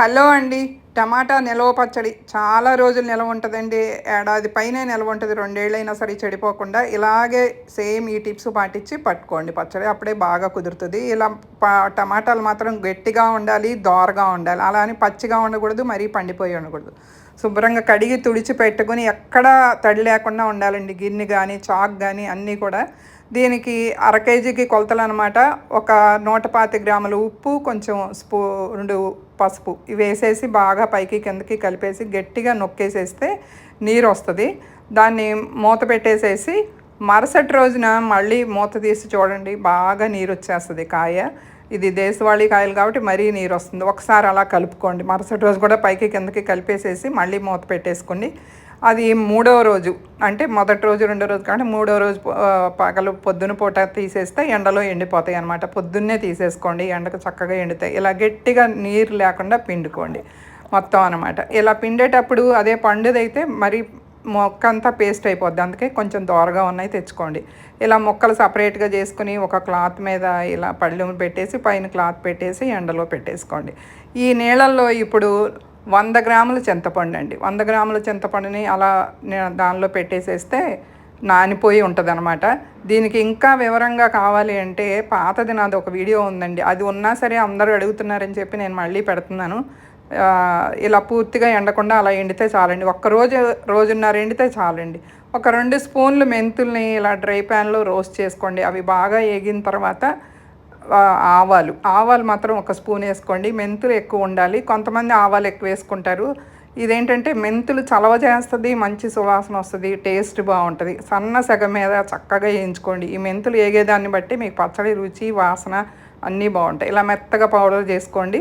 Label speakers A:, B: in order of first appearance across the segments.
A: Hello అండి. టమాటా నిలవ పచ్చడి చాలా రోజులు నిలవ ఉంటుందండి. ఏడాది పైనే నిలవ ఉంటుంది. రెండేళ్ళైనా సరే చెడిపోకుండా ఇలాగే సేమ్ ఈ టిప్స్ పాటించి పట్టుకోండి పచ్చడి. అప్పుడే బాగా కుదురుతుంది. ఇలా టమాటాలు మాత్రం గట్టిగా ఉండాలి దోరగా ఉండాలి. అలా అని పచ్చిగా ఉండకూడదు మరీ పండిపోయి ఉండకూడదు. శుభ్రంగా కడిగి తుడిచి పెట్టుకుని ఎక్కడా తడి లేకుండా ఉండాలండి. గిన్నె కానీ చాక్ కానీ అన్నీ కూడా దీనికి అర కేజీకి కొలతలు అనమాట ఒక నూట పాతి గ్రాములు ఉప్పు కొంచెం స్పూ రెండు పసుపు. ఇవి వేసేసి బాగా పైకి కిందకి కలిపేసి గట్టిగా నొక్కేసేస్తే నీరు వస్తుంది. దాన్ని మూత పెట్టేసేసి మరుసటి రోజున మళ్ళీ మూత తీసి చూడండి బాగా నీరు వచ్చేస్తుంది కాయ. ఇది దేశవాళీ కాయలు కాబట్టి మరీ నీరు వస్తుంది. ఒకసారి అలా కలుపుకోండి. మరుసటి రోజు కూడా పైకి కిందకి కలిపేసేసి మళ్ళీ మూత పెట్టేసుకోండి. అది మూడవ రోజు. అంటే మొదటి రోజు రెండో రోజు కానీ మూడో రోజు పగలు పొద్దున పూట తీసేస్తే ఎండలో ఎండిపోతాయి అనమాట పొద్దున్నే తీసేసుకోండి ఎండకు చక్కగా ఎండుతాయి. ఇలా గట్టిగా నీరు లేకుండా పిండుకోండి. మొత్తం అనమాట ఇలా పిండేటప్పుడు అదే పండుదైతే మరి మొక్క అంతా పేస్ట్ అయిపోద్ది. అందుకే కొంచెం దోరగా ఉన్నాయి తెచ్చుకోండి. ఇలా మొక్కలు సపరేట్గా చేసుకుని ఒక క్లాత్ మీద ఇలా పళ్ళు పెట్టేసి పైన క్లాత్ పెట్టేసి ఎండలో పెట్టేసుకోండి. ఈ నీళ్ళల్లో ఇప్పుడు వంద గ్రాముల చింతపండు అండి వంద గ్రాముల చింతపండుని అలా దానిలో పెట్టేసేస్తే నానిపోయి ఉంటుంది అనమాట దీనికి ఇంకా వివరంగా కావాలి అంటే పాతది నాది ఒక వీడియో ఉందండి. అది ఉన్నా సరే అందరూ అడుగుతున్నారని చెప్పి నేను మళ్ళీ పెడుతున్నాను. ఇలా పూర్తిగా ఎండకుండా అలా ఎండితే చాలండి. ఒక్క రోజు రోజున్నర ఎండితే చాలండి. ఒక రెండు స్పూన్లు మెంతుల్ని ఇలా డ్రై ప్యాన్లో రోస్ట్ చేసుకోండి. అవి బాగా ఏగిన తర్వాత ఆవాలు. ఆవాలు మాత్రం ఒక స్పూన్ వేసుకోండి. మెంతులు ఎక్కువ ఉండాలి. కొంతమంది ఆవాలు ఎక్కువ వేసుకుంటారు. ఇదేంటంటే మెంతులు చలవ చేస్తుంది మంచి సువాసన వస్తుంది టేస్ట్ బాగుంటుంది. సన్న సగ మీద చక్కగా వేయించుకోండి. ఈ మెంతులు ఏగేదాన్ని బట్టి మీకు పచ్చడి రుచి వాసన అన్నీ బాగుంటాయి. ఇలా మెత్తగా పౌడర్ చేసుకోండి.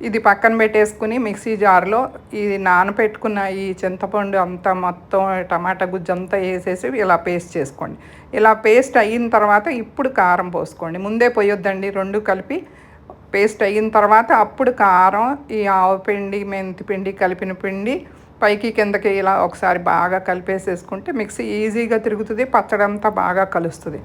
A: ఇది పక్కన పెట్టేసుకుని మిక్సీ జార్లో ఇది నానపెట్టుకున్న ఈ చింతపండు అంతా మొత్తం టమాటా గుజ్జు అంతా వేసేసి ఇలా పేస్ట్ చేసుకోండి. ఇలా పేస్ట్ అయిన తర్వాత ఇప్పుడు కారం పోసుకోండి. ముందే పోయొద్దండి రెండు కలిపి పేస్ట్ అయిన తర్వాత అప్పుడు కారం ఈ ఆవు పిండి మెంతి పిండి కలిపిన పిండి పైకి కిందకి ఇలా ఒకసారి బాగా కలిపేసేసుకుంటే మిక్సీ ఈజీగా తిరుగుతుంది పచ్చడంతా బాగా కలుస్తుంది.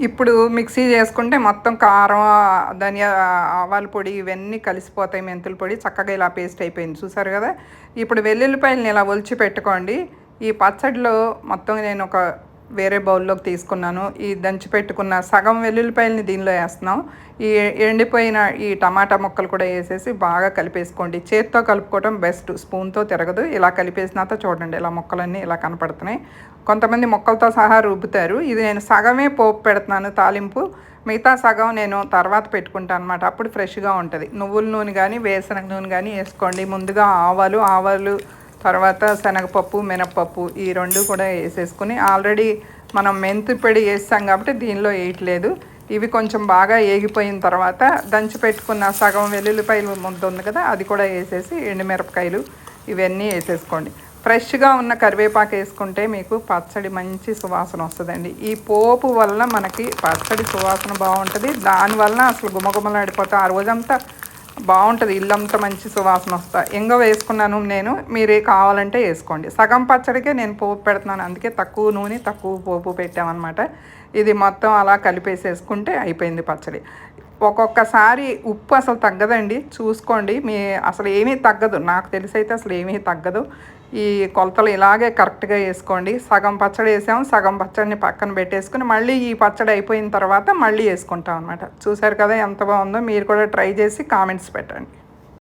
A: ఇప్పుడు మిక్సీ చేసుకుంటే మొత్తం కారం ధనియా ఆవాల పొడి ఇవన్నీ కలిసిపోతాయి మెంతుల పొడి. చక్కగా ఇలా పేస్ట్ అయిపోయింది. చూసారు కదా? ఇప్పుడు వెల్లుల్లిపాయలని ఇలా ఒలిచి పెట్టుకోండి. ఈ పచ్చడిలో మొత్తం నేను ఒక వేరే బౌల్లోకి తీసుకున్నాను. ఈ దంచి పెట్టుకున్న సగం వెల్లుల్లిపాయలని దీనిలో వేస్తున్నాం. ఈ ఎండిపోయిన ఈ టమాటా ముక్కలు కూడా వేసేసి బాగా కలిపేసుకోండి. చేత్తో కలుపుకోవడం బెస్ట్. స్పూన్తో తిరగదు. ఇలా కలిపేసినాక చూడండి ఇలా ముక్కలన్నీ ఇలా కనపడుతున్నాయి. కొంతమంది ముక్కలతో సహా రుబ్బుతారు. ఇది నేను సగమే పోపు పెడుతున్నాను తాలింపు. మిగతా సగం నేను తర్వాత పెట్టుకుంటాను అనమాట అప్పుడు ఫ్రెష్గా ఉంటుంది. నువ్వుల నూనె కానీ వేసనగ నూనె కానీ వేసుకోండి. ముందుగా ఆవాలు ఆవాలు తర్వాత శనగపప్పు మినప్పప్పు ఈ రెండు కూడా వేసేసుకుని ఆల్రెడీ మనం మెంతి పొడి వేస్తాం కాబట్టి దీనిలో వేయట్లేదు ఇవి కొంచెం బాగా ఏగిపోయిన తర్వాత దంచి పెట్టుకున్న సగం వెల్లుల్లిపాయలు ముద్ద ఉంది కదా అది కూడా వేసేసి ఎండుమిరపకాయలు ఇవన్నీ వేసేసుకోండి. ఫ్రెష్గా ఉన్న కరివేపాకు వేసుకుంటే మీకు పచ్చడి మంచి సువాసన వస్తుందండి. ఈ పోపు వల్ల మనకి పచ్చడి సువాసన బాగుంటుంది. దానివల్ల అసలు గుమగుమలాడిపోతే. ఆ రోజంతా బాగుంటుంది ఇల్లంతా మంచి సువాసన వస్తా ఎంగో వేసుకున్నాను నేను మీరే కావాలంటే వేసుకోండి. సగం పచ్చడికే నేను పోపు పెడుతున్నాను అందుకే తక్కువ నూనె తక్కువ పోపు పెట్టామన్నమాట. ఇది మొత్తం అలా కలిపేసేసుకుంటే అయిపోయింది పచ్చడి. ఒక్కొక్కసారి ఉప్పు అసలు తగ్గదండి. చూసుకోండి. మీ అసలు ఏమీ తగ్గదు. నాకు తెలిసి అయితే అసలు ఏమీ తగ్గదు. ఈ కొలతలు ఇలాగే కరెక్ట్గా వేసుకోండి. సగం పచ్చడి వేసాము. సగం పచ్చడిని పక్కన పెట్టేసుకుని మళ్ళీ ఈ పచ్చడి అయిపోయిన తర్వాత మళ్ళీ వేసుకుంటాం అనమాట చూసారు కదా ఎంత బాగుందో? మీరు కూడా ట్రై చేసి కామెంట్స్ పెట్టండి.